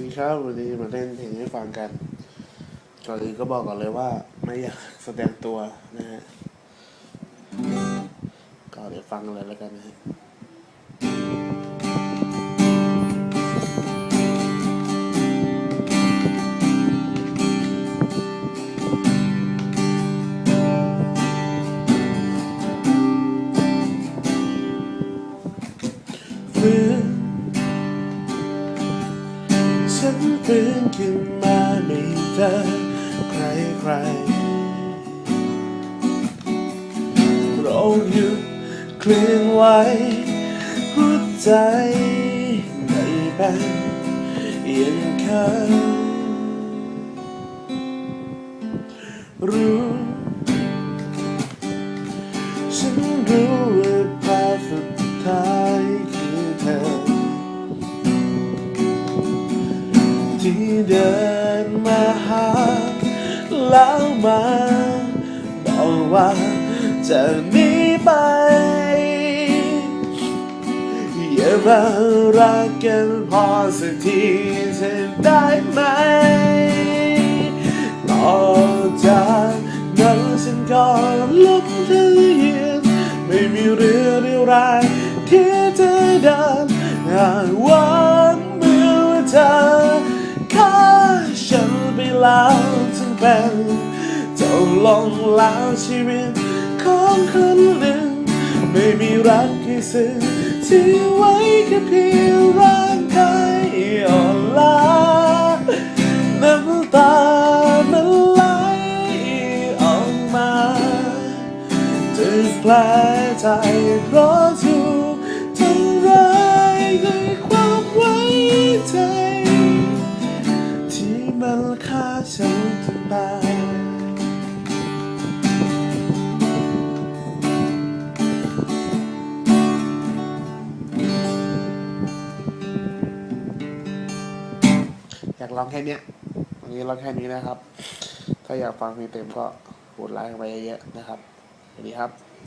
ดีครับวันนี้มาเล่นเพลงให้ฟังกันก่อนอื่นก็บอกก่อนเลยว่าไม่อยากแสดงตัวนะฮะก็เดี๋ยวฟังเลยแล้วกันนะฮะฟื้น ฉันฟื้นขึ้นมาไม่เจอใครใครโรคหยุดเคลื่อนไหวหัวใจไม่เป็นเอียงข้างรู้ฉันรู้ นมาหา แล้วมาบอกว่าจะหนีไปอย่ามารักกันพอสักทีเธอได้ไหมต่อจากนั้นฉันก็ลุกขึ้นยืนไม่มีเรือเรียวแรที่จะเดินหากวัน แล้วทั้งเป็นจบลงแล้วชีวิตของคนหนึ่ง ไม่มีรักให้ซึ้งที่ไว้แค่เพียงร่างกายอ่อนล้าน้ำตามันไหลออกมาจะแผลใจเพราะถูก อยากร้องแค่เนี้ยวันนี้ร้องแค่นี้นะครับ ถ้าอยากฟังเพลงเต็มก็กดไลค์กันไปเยอะๆนะครับสวัสดีครับ